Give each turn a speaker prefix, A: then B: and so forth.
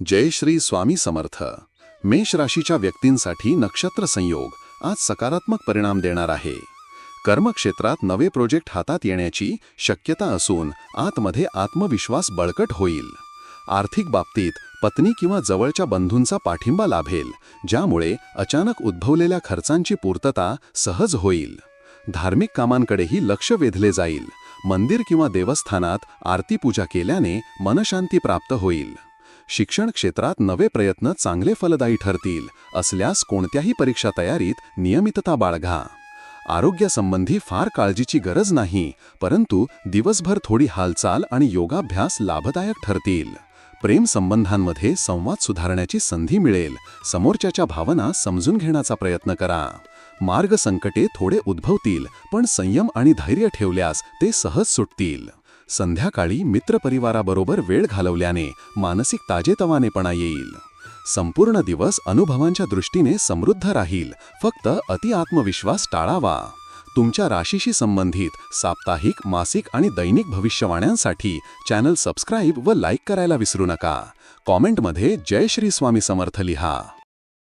A: जय श्री स्वामी समर्थ. मेष राशीच्या व्यक्तींसाठी नक्षत्र संयोग आज सकारात्मक परिणाम देणार आहे. कर्मक्षेत्रात नवे प्रोजेक्ट हातात येण्याची शक्यता असून आतमध्ये आत्मविश्वास बळकट होईल. आर्थिक बाबतीत पत्नी किंवा जवळच्या बंधूंचा पाठिंबा लाभेल ज्यामुळे अचानक उद्भवलेल्या खर्चांची पूर्तता सहज होईल. धार्मिक कामांकडेही लक्ष वेधले जाईल. मंदिर किंवा देवस्थानात आरती पूजा केल्याने मनशांती प्राप्त होईल. शिक्षण क्षेत्रात नवे प्रयत्न चांगले फलदायी ठरतील असल्यास कोणत्याही परीक्षा तयारीत नियमितता बाळगा. आरोग्यासंबंधी फार काळजीची गरज नाही परंतु दिवसभर थोडी हालचाल आणि योगाभ्यास लाभदायक ठरतील. प्रेम संबंधांमध्ये संवाद सुधारण्याची संधी मिळेल समोरच्याच्या भावना समजून घेण्याचा प्रयत्न करा. मार्ग संकटे थोडे उद्भवतील पण संयम आणि धैर्य ठेवल्यास ते सहज सुटतील. संध्याकाळी मित्रपरिवाराबरोबर वेळ घालवल्याने मानसिक ताजेतवानेपणा येईल. संपूर्ण दिवस अनुभवांच्या दृष्टीने समृद्ध राहील. फक्त अति आत्मविश्वास टाळावा. तुमच्या राशीशी संबंधित साप्ताहिक मासिक आणि दैनिक भविष्यवाण्यांसाठी चॅनल सबस्क्राईब व लाईक करायला विसरू नका. कॉमेंटमध्ये जय श्री स्वामी समर्थ लिहा.